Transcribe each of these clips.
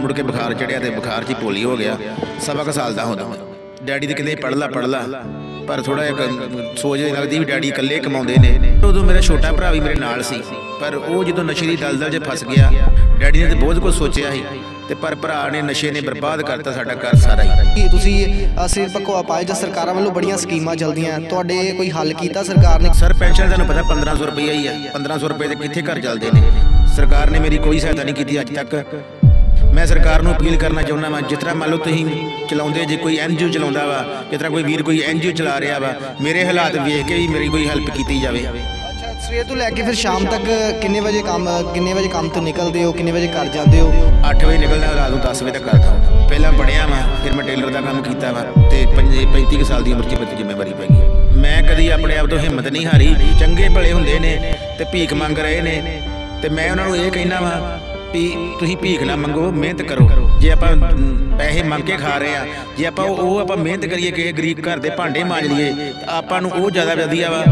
ਮੁੜ ਕੇ ਬੁਖਾਰ ਚੜਿਆ ਤੇ ਬੁਖਾਰ 'ਚ ਹੀ ਪੋਲੀ ਹੋ ਗਿਆ। ਸਵਾ ਕੁ ਸਾਲ ਦਾ ਹੁੰਦਾ। ਮੈਂ ਡੈਡੀ ਦੇ ਕਹਿੰਦੇ ਪੜ ਲਾ ਪੜ ਲਾ। ਪਰ ਥੋੜਾ ਜਿਹਾ ਸੋਚ ਇਹ ਲੱਗਦੀ ਵੀ ਡੈਡੀ ਇਕੱਲੇ ਕਮਾਉਂਦੇ ਨੇ। ਉਦੋਂ ਮੇਰਾ ਛੋਟਾ ਭਰਾ ਵੀ ਮੇਰੇ ਨਾਲ ਸੀ। ਪਰ ਉਹ ਜਦੋਂ ਨਸ਼ੇ ਦੀ ਦਲਦਲ 'ਚ ਫਸ ਗਿਆ, ਡੈਡੀ ਨੇ ਤੇ ਬਹੁਤ ਕੁਝ ਸੋਚਿਆ ਸੀ। ਤੇ ਪਰ ਭਰਾ ਨੇ ਨਸ਼ੇ ਨੇ ਬਰਬਾਦ ਕਰਤਾ ਸਾਡਾ ਘਰ ਸਾਰਾ ਹੀ। ਕੀ ਤੁਸੀਂ ਸਿਰ ਪਕਵਾ ਪਾਏ ਜਾਂ ਸਰਕਾਰਾਂ ਵੱਲੋਂ ਬੜੀਆਂ ਸਕੀਮਾਂ ਚੱਲਦੀਆਂ? ਤੁਹਾਡੇ ਕੋਈ ਹੱਲ ਕੀਤਾ ਸਰਕਾਰ ਨੇ? ਸਰ ਪੈਨਸ਼ਨ ਤੁਹਾਨੂੰ ਪਤਾ 1500 ਰੁਪਈਆ ਹੀ ਆ। 1500 ਰੁਪਏ ਦੇ ਕਿੱਥੇ ਘਰ ਚੱਲਦੇ ਨੇ? ਸਰਕਾਰ ਨੇ ਮੇਰੀ ਕੋਈ ਸਹਾਇਤਾ ਨਹੀਂ ਕੀਤੀ ਅੱਜ ਤੱਕ। ਮੈਂ ਸਰਕਾਰ ਨੂੰ ਅਪੀਲ ਕਰਨਾ ਚਾਹੁੰਦਾ ਵਾਂ ਜਿਸ ਤਰ੍ਹਾਂ ਮੰਨ ਲਓ ਤੁਸੀਂ ਚਲਾਉਂਦੇ ਜੇ ਕੋਈ ਐਨਜੀਓ ਚਲਾਉਂਦਾ ਵਾ ਜਿਸ ਤਰ੍ਹਾਂ ਕੋਈ ਵੀਰ ਕੋਈ ਐਨਜੀਓ ਚਲਾ ਰਿਹਾ ਵਾ ਮੇਰੇ ਹਾਲਾਤ ਵੇਖ ਕੇ ਵੀ ਮੇਰੀ ਕੋਈ ਹੈਲਪ ਕੀਤੀ ਜਾਵੇ। ਸਵੇਰ ਤੋਂ ਲੈ ਕੇ ਫਿਰ ਸ਼ਾਮ ਤੱਕ ਕਿੰਨੇ ਵਜੇ ਕੰਮ, ਕਿੰਨੇ ਵਜੇ ਕੰਮ ਤੋਂ ਨਿਕਲਦੇ ਹੋ, ਕਿੰਨੇ ਵਜੇ ਘਰ ਜਾਂਦੇ ਹੋ? 8 ਵਜੇ ਨਿਕਲਦਾ ਰਾਤ ਨੂੰ 10 ਵਜੇ ਤੱਕ ਘਰ ਕਰਦਾ ਪਹਿਲਾਂ ਪੜਿਆ ਵਾਂ, ਫਿਰ ਮੈਂ ਟੇਲਰ ਦਾ ਕੰਮ ਕੀਤਾ ਵਾ, ਤੇ 35 ਕੁ ਸਾਲ ਦੀ ਉਮਰ 'ਚ ਮੈਨੂੰ ਜ਼ਿੰਮੇਵਾਰੀ ਪੈ ਗਈ। ਮੈਂ ਕਦੀ ਆਪਣੇ ਆਪ ਤੋਂ ਹਿੰਮਤ ਨਹੀਂ ਹਾਰੀ, ਚੰਗੇ ਭਲੇ ਹੁੰਦੇ ਨੇ ਤੇ ਭੀਖ ਮੰਗ ਰਹੇ ਨੇ। ਤੇ ਮੈਂ ਉਹਨਾਂ ਨੂੰ ਇਹ ਕਹਿਣਾ ਵਾ ਵੀ ਤੁਸੀਂ ਭੀਖ ਨਾ ਮੰਗੋ, ਮਿਹਨਤ ਕਰੋ। ਜੇ ਆਪਾਂ ਪੈਸੇ ਮੰਗ ਕੇ ਖਾ ਰਹੇ ਆ, ਜੇ ਆਪਾਂ ਉਹ ਉਹ ਆਪਾਂ ਮਿਹਨਤ ਕਰੀਏ ਕਿ ਗਰੀਬ ਘਰ ਦੇ ਭਾਂਡੇ ਮਾਂਜ ਲਈਏ, ਤਾਂ ਆਪਾਂ ਨੂੰ ਉਹ ਜ਼ਿਆਦਾ ਵਧੀਆ ਵਾ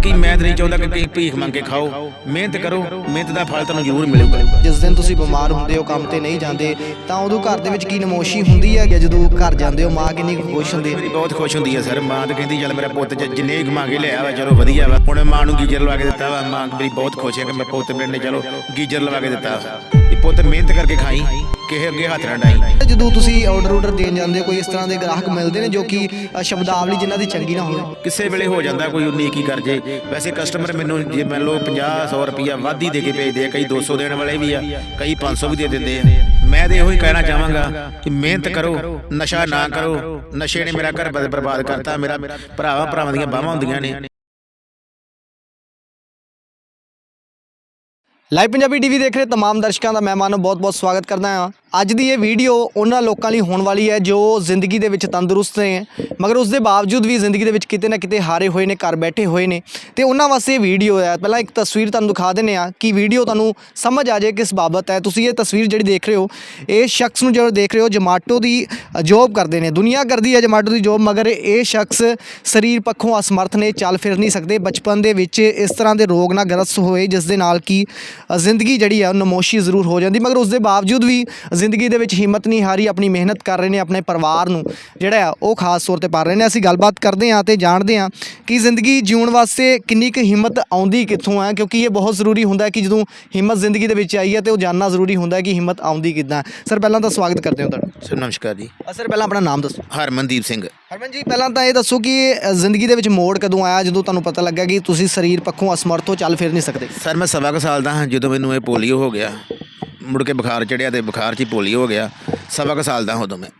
ਬਾਕੀ ਮੈਂ ਤਾਂ ਨਹੀਂ ਚਾਹੁੰਦਾ ਕਿ ਤੁਸੀਂ ਭੀਖ ਮੰਗ ਕੇ ਖਾਓ। ਮਿਹਨਤ ਕਰੋ ਮਿਹਨਤ ਦਾ ਫਲ ਤੁਹਾਨੂੰ ਜ਼ਰੂਰ ਮਿਲੂਗਾ। ਜਿਸ ਦਿਨ ਤੁਸੀਂ ਬਿਮਾਰ ਹੁੰਦੇ ਹੋ ਕੰਮ ਤੇ ਨਹੀਂ ਜਾਂਦੇ ਤਾਂ ਉਦੋਂ ਘਰ ਦੇ ਵਿੱਚ ਕੀ ਨਮੋਸ਼ੀ ਹੁੰਦੀ ਹੈ ਕਿ ਜਦੋਂ ਘਰ ਜਾਂਦੇ ਹੋ ਮਾਂ ਕਿੰਨੀ ਕੁ ਖੁਸ਼ ਹੁੰਦੀ ਹੈ? ਬਹੁਤ ਖੁਸ਼ ਹੁੰਦੀ ਹੈ ਸਰ। ਮਾਂ ਤਾਂ ਕਹਿੰਦੀ ਚੱਲ ਮੇਰਾ ਪੁੱਤ ਜਿੰਨੇ ਕੁ ਮੰਗੇ ਲਿਆ ਵਾ ਚਲੋ ਵਧੀਆ ਵਾ। ਹੁਣ ਮਾਂ ਨੂੰ ਗੀਜਰ ਲਵਾ ਕੇ ਦਿੱਤਾ ਵਾ। ਮਾਂ ਮੇਰੀ ਬਹੁਤ ਖੁਸ਼ ਹੈ ਕਿ ਮੈਂ ਪੁੱਤ ਮੇਰੇ ਨੇ ਚਲੋ ਗੀਜਰ ਲਵਾ ਕੇ ਦਿੱਤਾ ਇਹ ਪੁੱਤ ਮਿਹਨਤ ਕਰਕੇ ਖਾਈ ਕਿਸੇ ਅੱਗੇ ਹੱਥ ਨਾ ਡਾਈ। ਜਦੋਂ ਤੁਸੀਂ ਆਰਡਰ ਆਰਡਰ ਦੇਣ ਜਾਂਦੇ ਕੋਈ ਇਸ ਤਰ੍ਹਾਂ ਦੇ ਗ੍ਰਾਹਕ ਮਿਲਦੇ ਨੇ ਜੋ ਕਿ ਸ਼ਬਦਾਵਲੀ ਜਿਨ੍ਹਾਂ ਦੀ ਚੰਗੀ ਨਾ ਹੋਵੇ? ਕਿਸੇ ਵੇਲੇ ਹੋ ਜਾਂਦਾ ਕੋਈ ਉਨੀ ਕੀ ਕਰ ਜੇ। ਵੈਸੇ ਕਸਟਮਰ ਮੈਨੂੰ ਜੇ ਮੰਨ ਲਓ 50 100 ਰੁਪਿਆ ਵੱਧ ਹੀ ਦੇ ਕੇ ਭੇਜਦੇ ਆ ਕਈ 200 ਦੇਣ ਵਾਲੇ ਵੀ ਆ ਕਈ 500 ਵੀ ਦੇ ਦਿੰਦੇ ਆ ਮੈਂ ਤੇ ਇਹੋ ਹੀ ਕਹਿਣਾ ਚਾਹਾਂਗਾ ਕਿ ਮਿਹਨਤ ਕਰੋ ਨਸ਼ਾ ਨਾ ਕਰੋ ਨਸ਼ੇ ਨੇ ਮੇਰਾ ਘਰ ਬਰ- ਬਰਬਾਦ ਕਰਤਾ ਮੇਰਾ ਭਰਾਵਾਂ ਭਰਾਵਾਂ ਦੀਆਂ ਬਾਹਾਂ ਹੁੰਦੀਆਂ ਨੇ ਲਾਈਵ ਪੰਜਾਬੀ ਟੀਵੀ ਦੇਖ ਰਹੇ तमाम ਦਰਸ਼ਕਾਂ ਦਾ ਮਹਿਮਾਨ ਨੂੰ ਬਹੁਤ-ਬਹੁਤ ਸਵਾਗਤ ਕਰਦਾ ਹਾਂ ਅੱਜ ਦੀ ਇਹ ਵੀਡੀਓ ਉਹਨਾਂ ਲੋਕਾਂ ਲਈ ਹੋਣ ਵਾਲੀ ਹੈ ਜੋ ਜ਼ਿੰਦਗੀ ਦੇ ਵਿੱਚ ਤੰਦਰੁਸਤ ਨੇ, ਮਗਰ ਉਸ ਦੇ ਬਾਵਜੂਦ ਵੀ ਜ਼ਿੰਦਗੀ ਦੇ ਵਿੱਚ ਕਿਤੇ ਨਾ ਕਿਤੇ ਹਾਰੇ ਹੋਏ ਨੇ, ਘਰ ਬੈਠੇ ਹੋਏ ਨੇ। ਤੇ ਉਹਨਾਂ ਵਾਸਤੇ ਇਹ ਵੀਡੀਓ ਹੈ। ਪਹਿਲਾਂ ਇੱਕ ਤਸਵੀਰ ਤੁਹਾਨੂੰ ਦਿਖਾ ਦਿੰਨੇ ਆ ਕਿ ਵੀਡੀਓ ਤੁਹਾਨੂੰ ਸਮਝ ਆ ਜਾਏ ਕਿਸ ਬਾਬਤ ਹੈ। ਤੁਸੀਂ ਇਹ ਤਸਵੀਰ ਜਿਹੜੀ ਦੇਖ ਰਹੇ ਹੋ, ਇਹ ਸ਼ਖਸ ਨੂੰ ਜਦੋਂ ਦੇਖ ਰਹੇ ਹੋ ਜਮਾਟੋ ਦੀ ਜੋਬ ਕਰਦੇ ਨੇ। ਦੁਨੀਆ ਕਰਦੀ ਹੈ ਜਮਾਟੋ ਦੀ ਜੋਬ ਮਗਰ ਇਹ ਸ਼ਖਸ ਸਰੀਰ ਪੱਖੋਂ ਅਸਮਰਥ ਨੇ, ਚੱਲ ਫਿਰ ਨਹੀਂ ਸਕਦੇ। ਬਚਪਨ ਦੇ ਵਿੱਚ ਇਸ ਤਰ੍ਹਾਂ ਦੇ ਰੋਗ ਨਾਲ ਗ੍ਰਸਤ ਹੋਏ ਜਿਸ ਦੇ ਨਾਲ ਕਿ ਜ਼ਿੰਦਗੀ ਜਿਹੜੀ ਹੈ ਉਹ ਨਮੋਸ਼ੀ ਜ਼ਰੂਰ ਹੋ ਜਾਂਦੀ। ਮਗਰ ਉਸ ਦੇ ਬਾਵਜੂਦ ਵੀ ਜ਼ਿੰਦਗੀ ਦੇ ਵਿੱਚ ਹਿੰਮਤ ਨਹੀਂ ਹਾਰੀ ਆਪਣੀ ਮਿਹਨਤ ਕਰ ਰਹੇ ਨੇ ਆਪਣੇ ਪਰਿਵਾਰ ਨੂੰ। ਜਿਹੜਾ ਆ ਉਹ ਖਾਸ ਤੌਰ ਤੇ ਪਾਲ ਰਹੇ ਨੇ। ਅਸੀਂ ਗੱਲਬਾਤ ਕਰਦੇ ਹਾਂ ਤੇ ਜਾਣਦੇ ਹਾਂ ਕਿ ਜ਼ਿੰਦਗੀ ਜਿਉਣ ਵਾਸਤੇ ਕਿੰਨੀ ਕੁ ਹਿੰਮਤ ਆਉਂਦੀ ਕਿੱਥੋਂ ਹੈ ਕਿਉਂਕਿ ਇਹ ਬਹੁਤ ਜ਼ਰੂਰੀ ਹੁੰਦਾ ਹੈ ਕਿ ਜਦੋਂ ਹਿੰਮਤ ਜ਼ਿੰਦਗੀ ਦੇ ਵਿੱਚ ਆਈ ਹੈ ਤੇ ਉਹ ਜਾਨਣਾ ਜ਼ਰੂਰੀ ਹੁੰਦਾ ਹੈ ਕਿ ਹਿੰਮਤ ਆਉਂਦੀ ਕਿੱਦਾਂ ਸਰ ਪਹਿਲਾਂ ਤਾਂ ਸਵਾਗਤ ਕਰਦੇ ਹਾਂ ਤੁਹਾਡਾ। ਸਰ ਨਮਸਕਾਰ ਜੀ। ਸਰ ਪਹਿਲਾਂ ਆਪਣਾ ਨਾਮ ਦੱਸੋ। ਹਰਮਨਦੀਪ ਸਿੰਘ। ਹਰਮਨ ਜੀ ਪਹਿਲਾਂ ਤਾਂ ਇਹ ਦੱਸੋ ਕਿ ਜ਼ਿੰਦਗੀ ਦੇ ਵਿੱਚ ਮੋੜ ਕਦੋਂ ਆਇਆ ਜਦੋਂ ਤੁਹਾਨੂੰ ਪਤਾ ਲੱਗਾ ਕਿ ਤੁਸੀਂ ਸਰੀਰ ਪੱਖੋਂ ਅਸਮਰਥ ਹੋ ਚੱਲ ਫਿਰ ਨਹੀਂ ਸਕਦੇ? ਸਰ ਮੈਂ ਸਵਾ ਕੁ ਸਾਲ ਦਾ ਹਾਂ ਜਦੋਂ ਮੈਨੂੰ ਇਹ ਪੋਲੀਓ ਹੋ ਗਿਆ। ਮੁੜ ਕੇ ਬੁਖਾਰ ਚੜਿਆ ਤੇ ਬੁਖਾਰ 'ਚ ਹੀ ਪੋਲੀਓ ਹੋ ਗਿਆ। ਸਵਾ ਕੁ ਸਾਲ ਦਾ ਉਦੋਂ ਮੈਂ।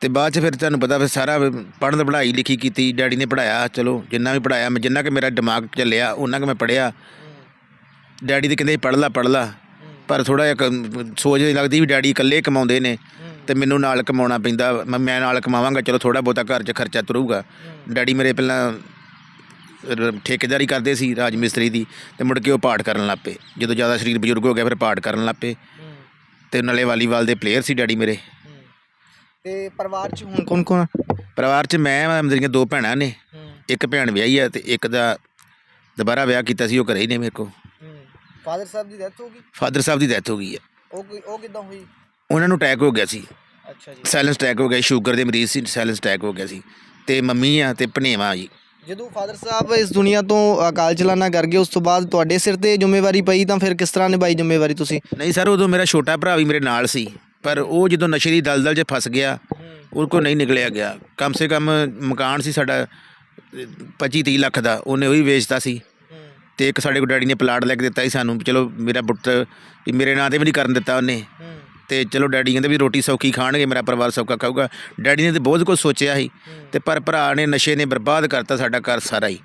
ਤੇ ਬਾਅਦ 'ਚ ਫਿਰ ਤੁਹਾਨੂੰ ਪਤਾ ਫਿਰ ਸਾਰਾ ਪੜ੍ਹਨ, ਪੜ੍ਹਾਈ ਲਿਖੀ ਕੀਤੀ, ਡੈਡੀ ਨੇ ਪੜਾਇਆ ਚਲੋ ਜਿੰਨਾ ਵੀ ਪੜਾਇਆ ਮੈਂ ਜਿੰਨਾ ਕਿ ਮੇਰਾ ਦਿਮਾਗ ਚੱਲਿਆ ਉਹਨਾਂ ਕਿ ਮੈਂ ਪੜਿਆ ਡੈਡੀ ਦੇ ਕਹਿੰਦੇ ਪੜ੍ਹ ਲਾ ਪੜ੍ਹ ਲਾ। ਪਰ ਥੋੜਾ ਜਿਹਾ ਕ- ਸੋਚ ਨਹੀਂ ਲੱਗਦੀ ਵੀ ਡੈਡੀ ਇਕੱਲੇ ਕਮਾਉਂਦੇ ਨੇ ਤੇ ਮੈਨੂੰ ਨਾਲ ਕਮਾਉਣਾ ਪੈਂਦਾ। ਮੈਂ ਮੈਂ ਨਾਲ ਕਮਾਵਾਂਗਾ, ਚਲੋ ਥੋੜਾ ਬਹੁਤਾ ਘਰ 'ਚ ਖਰਚਾ ਤੁਰੂਗਾ। ਡੈਡੀ ਮੇਰੇ ਪਹਿਲਾਂ ਠੇਕੇਦਾਰੀ ਕਰਦੇ ਸੀ ਰਾਜ ਮਿਸਤਰੀ ਦੀ ਤੇ ਮੁੜ ਕੇ ਉਹ ਪਾਠ ਕਰਨ ਲੱਗ ਪਏ। ਜਦੋਂ ਜ਼ਿਆਦਾ ਸਰੀਰ ਬਜ਼ੁਰਗ ਹੋ ਗਿਆ ਫਿਰ ਪਾਠ ਕਰਨ ਲੱਗ ਪਏ। ਤੇ ਨਾਲੇ ਵਾਲੀਬਾਲ ਦੇ ਪਲੇਅਰ ਸੀ ਡੈਡੀ ਮੇਰੇ। ਤੇ ਪਰਿਵਾਰ 'ਚ ਹੁਣ ਕੌਣ ਕੌਣ ਪਰਿਵਾਰ 'ਚ ਮੈਂ ਮੇਰੀਆਂ ਦੋ ਭੈਣਾਂ ਨੇ। ਇੱਕ ਭੈਣ ਵਿਆਹੀ ਆ ਤੇ ਇੱਕ ਦਾ ਦੁਬਾਰਾ ਵਿਆਹ ਕੀਤਾ ਸੀ ਉਹ ਘਰੇ ਹੀ ਨੇ ਮੇਰੇ ਕੋ ਫਾਦਰ ਸਾਹਿਬ ਦੀ ਡੈਥ ਹੋ ਗਈ? ਫਾਦਰ ਸਾਹਿਬ ਦੀ ਡੈਥ ਹੋ ਗਈ ਹੈ ਉਹ ਉਹ ਕਿਦਾਂ ਹੋਈ? ਉਹਨਾਂ ਨੂੰ ਅਟੈਕ ਹੋ ਗਿਆ ਸੀ। ਅੱਛਾ ਜੀ। ਸਾਇਲੈਂਸ ਅਟੈਕ ਹੋ ਗਿਆ ਸ਼ੂਗਰ ਦੇ ਮਰੀਜ਼ ਸੀ ਸਾਇਲੈਂਸ ਅਟੈਕ ਹੋ ਗਿਆ ਸੀ। ਤੇ ਮੰਮੀ ਆ ਤੇ ਭਣੇਵਾ ਜੀ। ਜਦੋਂ ਫਾਦਰ ਸਾਹਿਬ ਇਸ ਦੁਨੀਆ ਤੋਂ ਅਕਾਲ ਚਲਾਣਾ ਕਰ ਗਏ, ਉਸ ਤੋਂ ਬਾਅਦ ਤੁਹਾਡੇ ਸਿਰ ਤੇ ਜ਼ਿੰਮੇਵਾਰੀ ਪਈ, ਤਾਂ ਫਿਰ ਕਿਸ ਤਰ੍ਹਾਂ ਨਿਭਾਈ ਜ਼ਿੰਮੇਵਾਰੀ ਤੁਸੀਂ? ਨਹੀਂ ਸਰ, ਉਦੋਂ ਮੇਰਾ ਛੋਟਾ ਭਰਾ ਵੀ ਮੇਰੇ ਨਾਲ ਸੀ, ਪਰ ਉਹ ਜਦੋਂ ਨਸ਼ੇ ਦੀ ਦਲਦਲ 'ਚ ਫਸ ਗਿਆ ਉਹ ਕੋ ਨਹੀਂ ਨਿਕਲਿਆ ਗਿਆ। ਕਮ ਸੇ ਕਮ ਮਕਾਨ ਸੀ ਸਾਡਾ 25 30 ਲੱਖ ਦਾ, ਉਹਨੇ ਉਹ ਵੀ ਵੇਚਤਾ ਸੀ। ਤੇ ਇੱਕ ਸਾਡੇ ਕੋਲ ਡੈਡੀ ਨੇ ਪਲਾਟ ਲੈ ਕੇ ਦਿੱਤਾ ਸੀ ਸਾਨੂੰ ਚਲੋ ਮੇਰਾ ਪੁੱਤ ਮੇਰੇ ਨਾਂ ਤੇ ਵੀ ਨਹੀਂ ਕਰਨ ਦਿੱਤਾ ਉਹਨੇ। ਤੇ ਚਲੋ ਡੈਡੀ ਕਹਿੰਦੇ ਵੀ ਰੋਟੀ ਸੌਖੀ ਖਾਣਗੇ ਮੇਰਾ ਪਰਿਵਾਰ ਸੌਖਾ ਖਾਊਗਾ। ਡੈਡੀ ਨੇ ਤੇ ਬਹੁਤ ਕੁਝ ਸੋਚਿਆ ਸੀ ਤੇ ਪਰ ਭਰਾ ਨੇ ਨਸ਼ੇ ਨੇ ਬਰਬਾਦ ਕਰਤਾ ਸਾਡਾ ਘਰ ਸਾਰਾ ਹੀ।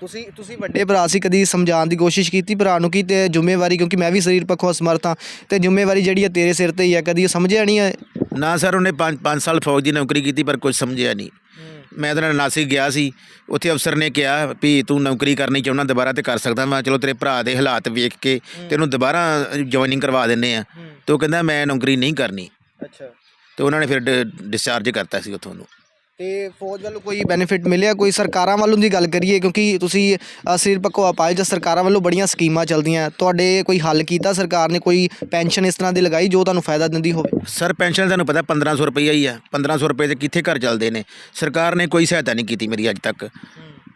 ਤੁਸੀਂ ਤੁਸੀਂ ਵੱਡੇ ਭਰਾ ਸੀ ਕਦੀ ਸਮਝਾਉਣ ਦੀ ਕੋਸ਼ਿਸ਼ ਕੀਤੀ ਭਰਾ ਨੂੰ ਕਿ ਤੇ ਜ਼ਿੰਮੇਵਾਰੀ ਕਿਉਂਕਿ ਮੈਂ ਵੀ ਸਰੀਰ ਪੱਖੋਂ ਅਸਮਰਥ ਹਾਂ ਤੇ ਜ਼ਿੰਮੇਵਾਰੀ ਜਿਹੜੀ ਹੈ ਤੇਰੇ ਸਿਰ ਤੇ ਹੀ ਹੈ ਕਦੀ ਇਹ ਸਮਝਿਆ ਨਹੀਂ ਹੈ ਨਾ ਸਰ ਉਹਨੇ 5 5 ਸਾਲ ਫੌਜ ਦੀ ਨੌਕਰੀ ਕੀਤੀ ਪਰ ਕੁਝ ਸਮਝਿਆ ਨਹੀਂ। ਮੈਂ ਉਹਦੇ ਨਾਲ ਨਾਸਿਕ ਗਿਆ ਸੀ ਉੱਥੇ ਅਫਸਰ ਨੇ ਕਿਹਾ ਵੀ ਤੂੰ ਨੌਕਰੀ ਕਰਨੀ ਚਾਹੁੰਦਾ ਦੁਬਾਰਾ ਤੇ ਕਰ ਸਕਦਾ। ਮੈਂ ਚਲੋ ਤੇਰੇ ਭਰਾ ਦੇ ਹਾਲਾਤ ਵੇਖ ਕੇ ਤੈਨੂੰ ਦੁਬਾਰਾ ਜੁਆਇਨਿੰਗ ਕਰਵਾ ਦਿੰਨੇ ਆ। ਤੇ ਉਹ ਕਹਿੰਦਾ ਮੈਂ ਨੌਕਰੀ ਨਹੀਂ ਕਰਨੀ। ਅੱਛਾ। ਤੇ ਉਹਨਾਂ ਨੇ ਫਿਰ ਡਿਸਚਾਰਜ ਕਰਤਾ ਸੀ ਉੱਥੋਂ ਨੂੰ। ਤੇ ਫੌਜ ਵੱਲੋਂ ਕੋਈ ਬੈਨੀਫਿਟ ਮਿਲਿਆ? ਕੋਈ ਸਰਕਾਰਾਂ ਵੱਲੋਂ ਦੀ ਗੱਲ ਕਰੀਏ? ਕਿਉਂਕਿ ਤੁਸੀਂ ਸਿਰ ਪੱਕੋ ਅਪਾਏ ਜਾਂ ਸਰਕਾਰਾਂ ਵੱਲੋਂ ਬੜੀਆਂ ਸਕੀਮਾਂ ਚੱਲਦੀਆਂ। ਤੁਹਾਡੇ ਕੋਈ ਹੱਲ ਕੀਤਾ ਸਰਕਾਰ ਨੇ? ਕੋਈ ਪੈਨਸ਼ਨ ਇਸ ਤਰ੍ਹਾਂ ਦੀ ਲਗਾਈ ਜੋ ਤੁਹਾਨੂੰ ਫਾਇਦਾ ਦਿੰਦੀ ਹੋਵੇ? ਸਰ ਪੈਨਸ਼ਨ ਤੁਹਾਨੂੰ ਪਤਾ 1500 ਰੁਪਈਆ ਹੀ ਆ। 1500 ਰੁਪਏ ਦੇ ਕਿੱਥੇ ਘਰ ਚੱਲਦੇ ਨੇ? ਸਰਕਾਰ ਨੇ ਕੋਈ ਸਹਾਇਤਾ ਨਹੀਂ ਕੀਤੀ ਮੇਰੀ ਅੱਜ ਤੱਕ।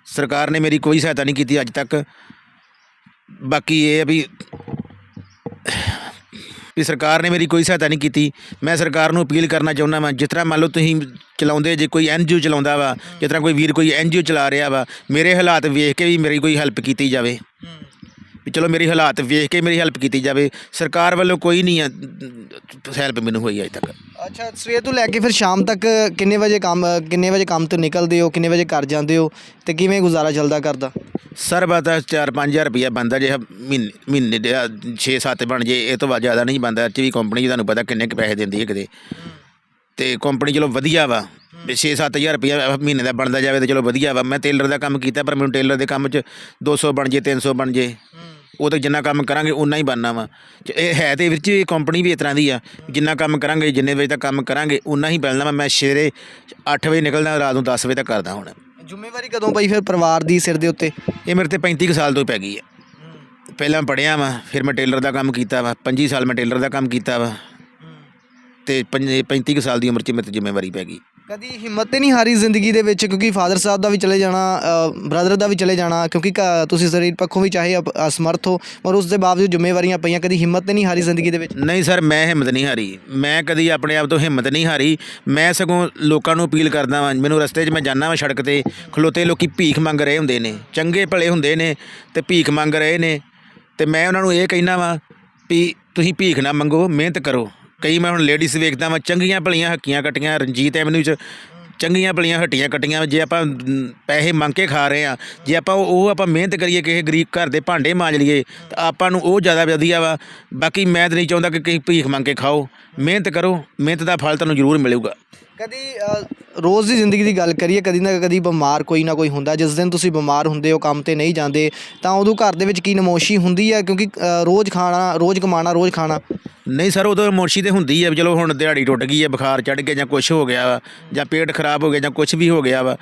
ਸਰਕਾਰ ਨੇ ਮੇਰੀ ਕੋਈ ਸਹਾਇਤਾ ਨਹੀਂ ਕੀਤੀ ਅੱਜ ਤੱਕ। ਬਾਕੀ ਇਹ ਆ ਵੀ ਵੀ ਸਰਕਾਰ ਨੇ ਮੇਰੀ ਕੋਈ ਸਹਾਇਤਾ ਨਹੀਂ ਕੀਤੀ। ਮੈਂ ਸਰਕਾਰ ਨੂੰ ਅਪੀਲ ਕਰਨਾ ਚਾਹੁੰਦਾ ਵਾਂ, ਜਿਸ ਤਰ੍ਹਾਂ ਮੰਨ ਲਓ ਤੁਸੀਂ ਚਲਾਉਂਦੇ ਜੇ ਕੋਈ ਐਨਜੀਓ ਚਲਾਉਂਦਾ ਵਾ, ਜਿਸ ਤਰ੍ਹਾਂ ਕੋਈ ਵੀਰ ਕੋਈ ਐਨਜੀਓ ਚਲਾ ਰਿਹਾ ਵਾ, ਮੇਰੇ ਹਾਲਾਤ ਵੇਖ ਕੇ ਵੀ ਮੇਰੀ ਕੋਈ ਹੈਲਪ ਕੀਤੀ ਜਾਵੇ। ਵੀ ਚਲੋ ਮੇਰੀ ਹਾਲਾਤ ਵੇਖ ਕੇ ਮੇਰੀ ਹੈਲਪ ਕੀਤੀ ਜਾਵੇ। ਸਰਕਾਰ ਵੱਲੋਂ ਕੋਈ ਨਹੀਂ ਹੈਲਪ ਮੈਨੂੰ ਹੋਈ ਅਜੇ ਤੱਕ। ਅੱਛਾ ਸਵੇਰ ਤੋਂ ਲੈ ਕੇ ਫਿਰ ਸ਼ਾਮ ਤੱਕ ਕਿੰਨੇ ਵਜੇ ਕੰਮ ਕਿੰਨੇ ਵਜੇ ਕੰਮ ਤੋਂ ਨਿਕਲਦੇ ਹੋ ਕਿੰਨੇ ਵਜੇ ਘਰ ਜਾਂਦੇ ਹੋ ਤੇ ਕਿਵੇਂ ਗੁਜ਼ਾਰਾ ਚੱਲਦਾ ਕਰਦਾ ਸਰ ਬਾਤਾ 4-5000 ਰੁਪਇਆ ਬੰਦਾ ਜੇ ਮਹੀਨੇ ਮਹੀਨੇ ਦੇ 6-7 ਬਣ ਜੇ ਇਹ ਤੋਂ ਵੱਧ ਜ਼ਿਆਦਾ ਨਹੀਂ ਬੰਦਾ ਚ ਵੀ ਕੰਪਨੀ ਤੁਹਾਨੂੰ ਪਤਾ ਕਿੰਨੇ ਕੁ ਪੈਸੇ ਦਿੰਦੀ ਹੈ ਕਿਤੇ। ਤੇ ਕੰਪਨੀ ਚਲੋ ਵਧੀਆ ਵਾ। 6-7000 ਰੁਪਇਆ ਮਹੀਨੇ ਦਾ ਬਣਦਾ ਜਾਵੇ ਤੇ ਚਲੋ ਵਧੀਆ ਵਾ। ਮੈਂ ਟੇਲਰ ਦਾ ਕੰਮ ਕੀਤਾ ਪਰ ਮੈਨੂੰ ਟੇਲਰ ਦੇ ਕੰਮ 'ਚ 200 ਬਣ ਜੇ 300 ਬਣ ਜੇ। ਉਹ ਤਾਂ ਜਿੰਨਾ ਕੰਮ ਕਰਾਂਗੇ ਉਨਾ ਹੀ ਬਣਨਾ ਵਾ। ਇਹ ਹੈ ਤੇ ਵਿੱਚ ਇਹ ਕੰਪਨੀ ਵੀ ਇਸ ਤਰ੍ਹਾਂ ਦੀ ਆ। ਜਿੰਨਾ ਕੰਮ ਕਰਾਂਗੇ ਜਿੰਨੇ ਵਜੇ ਤੱਕ ਕੰਮ ਕਰਾਂਗੇ ਉਨਾ ਹੀ ਮਿਲਣਾ ਵਾ। ਮੈਂ ਸਵੇਰੇ 8 ਵਜੇ ਨਿਕਲਦਾ ਰਾਤ ਨੂੰ 10 ਵਜੇ ਤੱਕ ਕਰਦਾ ਹੁਣ। ਜ਼ਿੰਮੇਵਾਰੀ ਕਦੋਂ ਪਈ ਫਿਰ ਪਰਿਵਾਰ ਦੀ ਸਿਰ ਦੇ ਉੱਤੇ? ਇਹ ਮੇਰੇ ਤੇ 35 ਕੁ ਸਾਲ ਤੋਂ ਪੈ ਗਈ ਹੈ। ਪਹਿਲਾਂ ਪੜਿਆ ਵਾਂ ਫਿਰ ਮੈਂ ਟੇਲਰ ਦਾ ਕੰਮ ਕੀਤਾ ਵਾ। 25 ਸਾਲ ਮੈਂ ਟੇਲਰ ਦਾ ਕੰਮ ਕੀਤਾ ਵਾ। ਤੇ ਪੰਜ- 35 ਕੁ ਸਾਲ ਦੀ ਉਮਰ 'ਚ ਮੇਰੇ ਤੇ ਜ਼ਿੰਮੇਵਾਰੀ ਪੈ ਗਈ। ਕਦੀ ਹਿੰਮਤ ਨਹੀਂ ਹਾਰੀ ਜ਼ਿੰਦਗੀ ਦੇ ਵਿੱਚ ਕਿਉਂਕਿ ਫਾਦਰ ਸਾਹਿਬ ਦਾ ਵੀ ਚਲੇ ਜਾਣਾ ਬ੍ਰਦਰ ਦਾ ਵੀ ਚਲੇ ਜਾਣਾ ਕਿਉਂਕਿ ਘ- ਤੁਸੀਂ ਸਰੀਰ ਪੱਖੋਂ ਵੀ ਚਾਹੇ ਅਪ- ਅਸਮਰਥ ਹੋ ਪਰ ਉਸ ਦੇ ਬਾਵਜੂਦ ਜ਼ਿੰਮੇਵਾਰੀਆਂ ਪਈਆਂ ਕਦੀ ਹਿੰਮਤ ਨਹੀਂ ਹਾਰੀ ਜ਼ਿੰਦਗੀ ਦੇ ਵਿੱਚ। ਨਹੀਂ ਸਰ ਮੈਂ ਹਿੰਮਤ ਨਹੀਂ ਹਾਰੀ। ਮੈਂ ਕਦੀ ਆਪਣੇ ਆਪ ਤੋਂ ਹਿੰਮਤ ਨਹੀਂ ਹਾਰੀ। ਮੈਂ ਸਗੋਂ ਲੋਕਾਂ ਨੂੰ ਅਪੀਲ ਕਰਦਾ ਵਾਂ ਮੈਨੂੰ ਰਸਤੇ 'ਚ ਮੈਂ ਜਾਂਦਾ ਵਾਂ ਸੜਕ ਤੇ ਖਲੋਤੇ ਲੋਕੀ ਭੀਖ ਮੰਗ ਰਹੇ ਹੁੰਦੇ ਨੇ ਚੰਗੇ ਭਲੇ ਹੁੰਦੇ ਨੇ ਤੇ ਭੀਖ ਮੰਗ ਰਹੇ ਨੇ। ਤੇ ਮੈਂ ਉਹਨਾਂ ਨੂੰ ਇਹ ਕਹਿਣਾ ਵਾਂ ਵੀ ਤੁਸੀਂ ਭੀਖ ਨਾ ਮੰਗੋ ਮਿਹਨਤ ਕਰੋ। ਕਈ ਮੈਂ ਹੁਣ ਲੇਡੀਜ਼ ਵੇਖਦਾ ਵਾਂ, ਚੰਗੀਆਂ ਭਲੀਆਂ ਹੱਕੀਆਂ ਕੱਟੀਆਂ, ਰਣਜੀਤ ਐਵਨਿਊ 'ਚ ਚੰਗੀਆਂ ਭਲੀਆਂ ਹੱਟੀਆਂ ਕੱਟੀਆਂ, ਜੇ ਆਪਾਂ ਪੈਸੇ ਮੰਗ ਕੇ ਖਾ ਰਹੇ ਆ ਜੇ ਆਪਾਂ ਉਹ ਉਹ ਆਪਾਂ ਮਿਹਨਤ ਕਰੀਏ, ਕਿਸੇ ਗਰੀਬ ਘਰ ਦੇ ਭਾਂਡੇ ਮਾਂਜ ਲਈਏ, ਤਾਂ ਆਪਾਂ ਨੂੰ ਉਹ ਜ਼ਿਆਦਾ ਵਧੀਆ ਵਾ। ਬਾਕੀ ਮੈਂ ਤਾਂ ਨਹੀਂ ਚਾਹੁੰਦਾ ਕਿ ਕਿਸੇ ਭੀਖ ਮੰਗ ਕੇ ਖਾਓ। ਮਿਹਨਤ ਕਰੋ ਮਿਹਨਤ ਦਾ ਫਲ ਤੁਹਾਨੂੰ ਜ਼ਰੂਰ ਮਿਲੇਗਾ। ਕਦੀ ਅ, ਰੋਜ਼ ਦੀ ਜ਼ਿੰਦਗੀ ਦੀ ਗੱਲ ਕਰੀਏ ਕਦੀ ਨਾ ਕਦੀ ਬਿਮਾਰ ਕੋਈ ਨਾ ਕੋਈ ਹੁੰਦਾ। ਜਿਸ ਦਿਨ ਤੁਸੀਂ ਬਿਮਾਰ ਹੁੰਦੇ ਹੋ ਕੰਮ ਤੇ ਨਹੀਂ ਜਾਂਦੇ ਤਾਂ ਉਦੋਂ ਘਰ ਦੇ ਵਿੱਚ ਕੀ ਨਮੋਸ਼ੀ ਹੁੰਦੀ ਹੈ ਕਿਉਂਕਿ ਅ, ਰੋਜ਼ ਖਾਣਾ ਰੋਜ਼ ਕਮਾਣਾ ਰੋਜ਼ ਖਾਣਾ। ਨਹੀਂ ਸਰ ਉਦੋਂ ਮੋਰਸ਼ੀ ਤੇ ਹੁੰਦੀ ਹੈ ਵੀ ਚਲੋ ਹੁਣ ਦਿਹਾੜੀ ਟੁੱਟ ਗਈ ਹੈ ਬੁਖਾਰ ਚੜ ਗਿਆ ਜਾਂ ਕੁਝ ਹੋ ਗਿਆ ਵਾ ਜਾਂ ਪੇਟ ਖਰਾਬ ਹੋ ਗਿਆ ਜਾਂ ਕੁਝ ਵੀ ਹੋ ਗਿਆ ਵਾ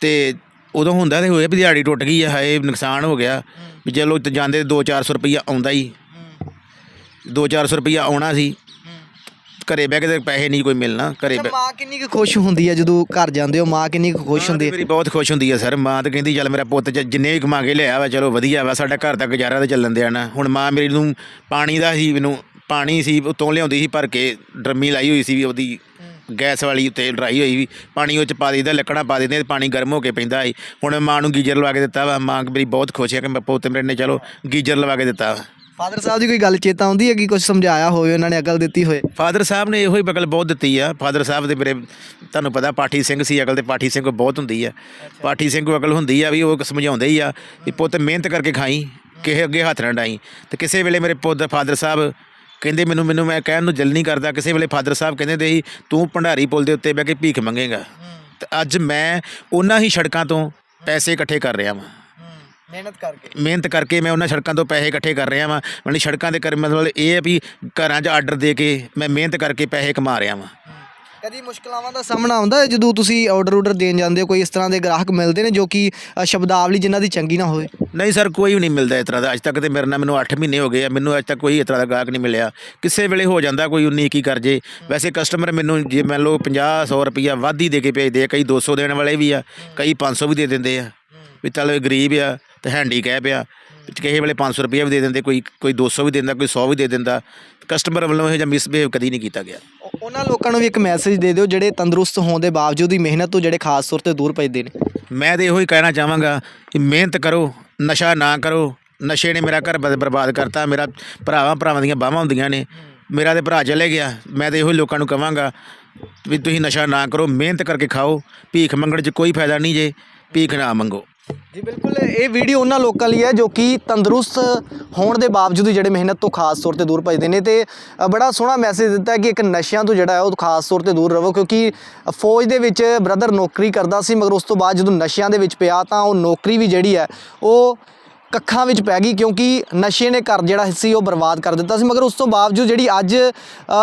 ਤੇ ਉਦੋਂ ਹੁੰਦਾ ਤੇ ਹੋਇਆ ਵੀ ਦਿਹਾੜੀ ਟੁੱਟ ਗਈ ਹੈ ਹਾਏ ਨੁਕਸਾਨ ਹੋ ਗਿਆ। ਵੀ ਚਲੋ ਤੇ ਜਾਂਦੇ 2-400 ਰੁਪਈਆ ਆਉਂਦਾ ਹੀ। 2-400 ਰੁਪਈਆ ਆਉਣਾ ਸੀ। ਘਰੇ ਬਹਿ ਕੇ ਤੇ ਪੈਸੇ ਨਹੀਂ ਕੋਈ ਮਿਲਣਾ ਘਰੇ ਬਹਿ- ਮਾਂ ਕਿੰਨੀ ਕੁ ਖੁਸ਼ ਹੁੰਦੀ ਹੈ ਜਦੋਂ ਘਰ ਜਾਂਦੇ ਹੋ? ਮਾਂ ਕਿੰਨੀ ਕੁ ਖੁਸ਼ ਹੁੰਦੀ ਹੈ? ਮੇਰੀ ਬਹੁਤ ਖੁਸ਼ ਹੁੰਦੀ ਹੈ ਸਰ। ਮਾਂ ਤਾਂ ਕਹਿੰਦੀ ਚੱਲ ਮੇਰਾ ਪੁੱਤ ਜ- ਜਿੰਨੇ ਵੀ ਕਮਾ ਕੇ ਲਿਆ ਵਾ ਚਲੋ ਵਧੀਆ ਵਾ ਸਾਡਾ ਘਰ ਦਾ ਗੁਜ਼ਾਰਾ ਤਾਂ ਚੱਲਣ ਦਿਆ ਨਾ। ਹੁਣ ਮਾਂ ਮੇਰੀ ਨੂੰ ਪਾਣੀ ਦਾ ਸੀ ਮੈਨੂੰ ਪਾਣੀ ਸੀ ਉਤੋਂ ਲਿਆਉਂਦੀ ਸੀ ਭਰ ਕੇ ਡਰਮੀ ਲਾਈ ਹੋਈ ਸੀ ਵੀ ਉਹਦੀ ਗੈਸ ਵਾਲੀ ਉੱਤੇ ਡਰਾਈ ਹੋਈ ਵੀ ਪਾਣੀ ਉਹ ਚ ਪਾ ਦਿੱਤਾ ਲੱਕੜਾਂ ਪਾ ਦਿੰਦੇ ਪਾਣੀ ਗਰਮ ਹੋ ਕੇ ਪੈਂਦਾ ਸੀ। ਹੁਣ ਮਾਂ ਨੂੰ ਗੀਜ਼ਰ ਲਵਾ ਕੇ ਦਿੱਤਾ ਵਾ। ਮਾਂ ਮੇਰੀ ਬਹੁਤ ਖੁਸ਼ ਹੈ ਕਿ ਮੈਂ ਪੁੱਤ ਮੇਰੇ ਨੇ ਚਲੋ ਗੀਜ਼ਰ ਲਵਾ ਕੇ ਦਿੱਤਾ ਵਾ। ਫਾਦਰ ਸਾਹਿਬ ਦੀ ਕੋਈ ਗੱਲ ਚੇਤਾ ਆਉਂਦੀ ਹੈ ਕਿ ਕੁਝ ਸਮਝਾਇਆ ਹੋਵੇ, ਉਹਨਾਂ ਨੇ ਅਕਲ ਦਿੱਤੀ ਹੋਏ ਫਾਦਰ ਸਾਹਿਬ ਨੇ ਇਹੋ ਹੀ ਬਕਲ ਬਹੁਤ ਦਿੱਤੀ ਆ। ਫਾਦਰ ਸਾਹਿਬ ਦੇ ਮੇਰੇ, ਤੁਹਾਨੂੰ ਪਤਾ ਪਾਠੀ ਸਿੰਘ ਸੀ, ਅਕਲ ਤੇ ਪਾਠੀ ਸਿੰਘ ਕੋਲ ਬਹੁਤ ਹੁੰਦੀ ਆ। ਪਾਠੀ ਸਿੰਘ ਕੋਲ ਅਕਲ ਹੁੰਦੀ ਆ ਵੀ ਉਹ ਸਮਝਾਉਂਦੇ ਹੀ ਆ ਵੀ ਪੁੱਤ ਮਿਹਨਤ ਕਰਕੇ ਖਾਈ, ਕਿਸੇ ਅੱਗੇ ਹੱਥ ਨਾ ਡਾਈ। ਤੇ ਕਿਸੇ ਵੇਲੇ ਮੇਰੇ ਪੁੱਤ ਫਾਦਰ ਸਾਹਿਬ ਕਹਿੰਦੇ ਮੈਨੂੰ ਮੈਨੂੰ ਮੈਂ ਕਹਿਣ ਨੂੰ ਦਿਲ ਨਹੀਂ ਕਰਦਾ। ਕਿਸੇ ਵੇਲੇ ਫਾਦਰ ਸਾਹਿਬ ਕਹਿੰਦੇ ਦੇ ਸੀ, ਤੂੰ ਭੰਡਾਰੀ ਪੁਲ ਦੇ ਉੱਤੇ ਬਹਿ ਕੇ ਭੀਖ ਮੰਗੇਗਾ। ਤੇ ਅੱਜ ਮੈਂ ਉਹਨਾਂ ਹੀ ਸੜਕਾਂ ਤੋਂ ਪੈਸੇ ਇਕੱਠੇ ਕਰ ਰਿਹਾ ਵਾਂ। ਮਿਹਨਤ ਕਰਕੇ। ਮਿਹਨਤ ਕਰਕੇ ਮੈਂ ਉਹਨਾਂ ਸੜਕਾਂ ਤੋਂ ਪੈਸੇ ਇਕੱਠੇ ਕਰ ਰਿਹਾ ਵਾਂ। ਮਤਲਬ ਸੜਕਾਂ ਦੇ ਕਰ ਮਤਲਬ ਇਹ ਹੈ ਵੀ ਘਰਾਂ 'ਚ ਆਰਡਰ ਦੇ ਕੇ ਮੈਂ ਮਿਹਨਤ ਕਰਕੇ ਪੈਸੇ ਕਮਾ ਰਿਹਾ ਵਾਂ। ਕਦੀ ਮੁਸ਼ਕਲਾਵਾਂ ਦਾ ਸਾਹਮਣਾ ਆਉਂਦਾ ਹੈ ਜਦੋਂ ਤੁਸੀਂ ਆਰਡਰ ਆਰਡਰ ਦੇਣ ਜਾਂਦੇ ਹੋ ਕੋਈ ਇਸ ਤਰ੍ਹਾਂ ਦੇ ਗ੍ਰਾਹਕ ਮਿਲਦੇ ਨੇ ਜੋ ਕਿ ਅ, ਸ਼ਬਦਾਵਲੀ ਜਿਨ੍ਹਾਂ ਦੀ ਚੰਗੀ ਨਾ ਹੋਵੇ? ਨਹੀਂ ਸਰ ਕੋਈ ਵੀ ਨਹੀਂ ਮਿਲਦਾ ਇਸ ਤਰ੍ਹਾਂ ਦਾ। ਅੱਜ ਤੱਕ ਤੇ ਮੇਰੇ ਨਾਲ ਮੈਨੂੰ 8 ਮਹੀਨੇ ਹੋ ਗਏ ਆ। ਮੈਨੂੰ ਅੱਜ ਤੱਕ ਕੋਈ ਇਸ ਤਰ੍ਹਾਂ ਦਾ ਗਾਹਕ ਨਹੀਂ ਮਿਲਿਆ। ਕਿਸੇ ਵੇਲੇ ਹੋ ਜਾਂਦਾ ਕੋਈ 19 ਕੀ ਕਰ ਜੇ। ਵੈਸੇ ਕਸਟਮਰ ਮੈਨੂੰ ਜੇ ਮੰਨ ਲਓ 50 100 ਰੁਪਈਆ ਵੱਧ ਦੇ ਕੇ ਭੇਜਦੇ ਆ ਕਈ 200 ਦੇਣ ਵਾਲੇ ਵੀ ਆ ਕਈ 500 ਵੀ ਦੇ ਦਿੰਦੇ ਆ। ਵੀ ਚੱਲ ਇਹ ਗਰੀਬ ਆ ਤੇ ਹੈਂਡੀਕੈਪ ਆ ਵਿੱਚ ਕਿਸੇ ਵੇਲੇ 500 ਰੁਪਈਆ ਵੀ ਦੇ ਦਿੰਦੇ ਕੋਈ ਕੋਈ 200 ਵੀ ਦਿੰਦਾ ਕੋਈ 100 ਵੀ ਦੇ ਦਿੰਦਾ ਕਸਟਮਰ ਵੱਲੋਂ ਇਹ ਜਿਹਾ ਮਿਸਬਿਹੇਵ ਕਦੀ ਨਹੀਂ ਕੀਤਾ ਗਿਆ। ਉਹ- ਉਹਨਾਂ ਲੋਕਾਂ ਨੂੰ ਵੀ ਇੱਕ ਮੈਸੇਜ ਦੇ ਦਿਓ ਜਿਹੜੇ ਤੰਦਰੁਸਤ ਹੋਣ ਦੇ ਬਾਵਜੂਦ ਵੀ ਮਿਹਨਤ ਤੋਂ ਜਿਹੜੇ ਖਾਸ ਤੌਰ ਤੇ ਦੂਰ ਭੱਜਦੇ ਨੇ। ਮੈਂ ਤੇ ਇਹੋ ਹੀ ਕਹਿਣਾ ਚਾਹਾਂਗਾ ਕਿ ਮਿਹਨਤ ਕਰੋ ਨਸ਼ਾ ਨਾ ਕਰੋ ਨਸ਼ੇ ਨੇ ਮੇਰਾ ਘਰ ਬਰ- ਬਰਬਾਦ ਕਰਤਾ ਮੇਰਾ ਭਰਾਵਾਂ ਭਰਾਵਾਂ ਦੀਆਂ ਬਾਹਾਂ ਹੁੰਦੀਆਂ ਨੇ ਮੇਰਾ ਤੇ ਭਰਾ ਚਲੇ ਗਿਆ ਮੈਂ ਤੇ ਇਹੋ ਹੀ ਲੋਕਾਂ ਨੂੰ ਕਹਾਂਗਾ ਵੀ ਤੁਸੀਂ ਨਸ਼ਾ ਨਾ ਕਰੋ ਮਿਹਨਤ ਕਰਕੇ ਖਾਓ ਭੀਖ ਮੰਗਣ 'ਚ ਕੋਈ ਫਾਇਦਾ ਨਹੀਂ ਜੇ ਭੀਖ ਨਾ ਮੰਗੋ। ਜੀ ਬਿਲਕੁਲ, ਇਹ ਵੀਡੀਓ ਉਹਨਾਂ ਲੋਕਾਂ ਲਈ ਹੈ ਜੋ ਕਿ ਤੰਦਰੁਸਤ ਹੋਣ ਦੇ ਬਾਵਜੂਦ ਜਿਹੜੇ ਮਿਹਨਤ ਤੋਂ ਖਾਸ ਤੌਰ ਤੇ ਦੂਰ ਭੱਜਦੇ ਨੇ ਤੇ ਬੜਾ ਸੋਹਣਾ ਮੈਸੇਜ ਦਿੱਤਾ ਕਿ ਇੱਕ ਨਸ਼ਿਆਂ ਤੋਂ ਜਿਹੜਾ ਹੈ ਉਹ ਖਾਸ ਤੌਰ ਤੇ ਦੂਰ ਰਹੋ ਕਿਉਂਕਿ ਫੌਜ ਦੇ ਵਿੱਚ ਬ੍ਰਦਰ ਨੌਕਰੀ ਕਰਦਾ ਸੀ, ਮਗਰ ਉਸ ਤੋਂ ਬਾਅਦ ਜਦੋਂ ਨਸ਼ਿਆਂ ਦੇ ਵਿੱਚ ਪਿਆ ਤਾਂ ਉਹ ਨੌਕਰੀ ਵੀ ਜਿਹੜੀ ਹੈ ਉਹ ਕੱਖਾਂ ਵਿੱਚ ਪੈ ਗਈ ਕਿਉਂਕਿ ਨਸ਼ੇ ਨੇ ਘਰ ਜਿਹੜਾ ਸੀ ਉਹ ਬਰਬਾਦ ਕਰ ਦਿੱਤਾ ਸੀ। ਮਗਰ ਉਸ ਤੋਂ ਬਾਵਜੂਦ ਜਿਹੜੀ ਅੱਜ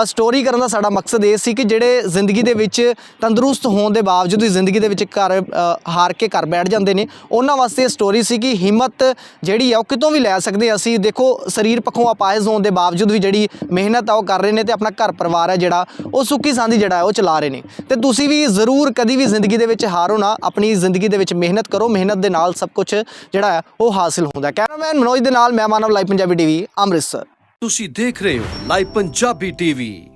ਸਟੋਰੀ ਕਰਨ ਦਾ ਸਾਡਾ ਮਕਸਦ ਇਹ ਸੀ ਕਿ ਜਿਹੜੇ ਜ਼ਿੰਦਗੀ ਦੇ ਵਿੱਚ ਤੰਦਰੁਸਤ ਹੋਣ ਦੇ ਬਾਵਜੂਦ ਵੀ ਜ਼ਿੰਦਗੀ ਦੇ ਵਿੱਚ ਘਰ ਹਾਰ ਕੇ ਘਰ ਬੈਠ ਜਾਂਦੇ ਨੇ, ਉਹਨਾਂ ਵਾਸਤੇ ਇਹ ਸਟੋਰੀ ਸੀ ਕਿ ਹਿੰਮਤ ਜਿਹੜੀ ਆ ਉਹ ਕਿਤੋਂ ਵੀ ਲੈ ਸਕਦੇ ਅਸੀਂ। ਦੇਖੋ, ਸਰੀਰ ਪੱਖੋਂ ਅਪਾਹਿਜ ਹੋਣ ਦੇ ਬਾਵਜੂਦ ਵੀ ਜਿਹੜੀ ਮਿਹਨਤ ਆ ਉਹ ਕਰ ਰਹੇ ਨੇ ਤੇ ਆਪਣਾ ਘਰ ਪਰਿਵਾਰ ਹੈ ਜਿਹੜਾ, ਉਹ ਸੁੱਕੀ ਸਾਂਦੀ ਜਿਹੜਾ ਉਹ ਚਲਾ ਰਹੇ ਨੇ। ਤੇ ਤੁਸੀਂ ਵੀ ਜ਼ਰੂਰ ਕਦੀ ਵੀ ਜ਼ਿੰਦਗੀ ਦੇ ਵਿੱਚ ਹਾਰੋ ਨਾ, ਆਪਣੀ ਜ਼ਿੰਦਗੀ ਦੇ ਵਿੱਚ ਮਿਹਨਤ ਕਰੋ, ਮਿਹਨਤ ਦੇ ਨਾਲ ਸਭ ਕੁਝ ਜਿਹੜਾ ਹੈ ਉਹ ਹਾਸਿਲ ਹੁੰਦਾ ਕੈਮਰਾਮੈਨ ਮਨੋਜ ਦੇ ਨਾਲ ਮੈਂ ਮਾਨਵ, ਲਾਈਵ ਪੰਜਾਬੀ ਟੀਵੀ, ਅੰਮ੍ਰਿਤਸਰ। ਤੁਸੀਂ ਦੇਖ ਰਹੇ ਹੋ ਲਾਈਵ ਪੰਜਾਬੀ ਟੀਵੀ।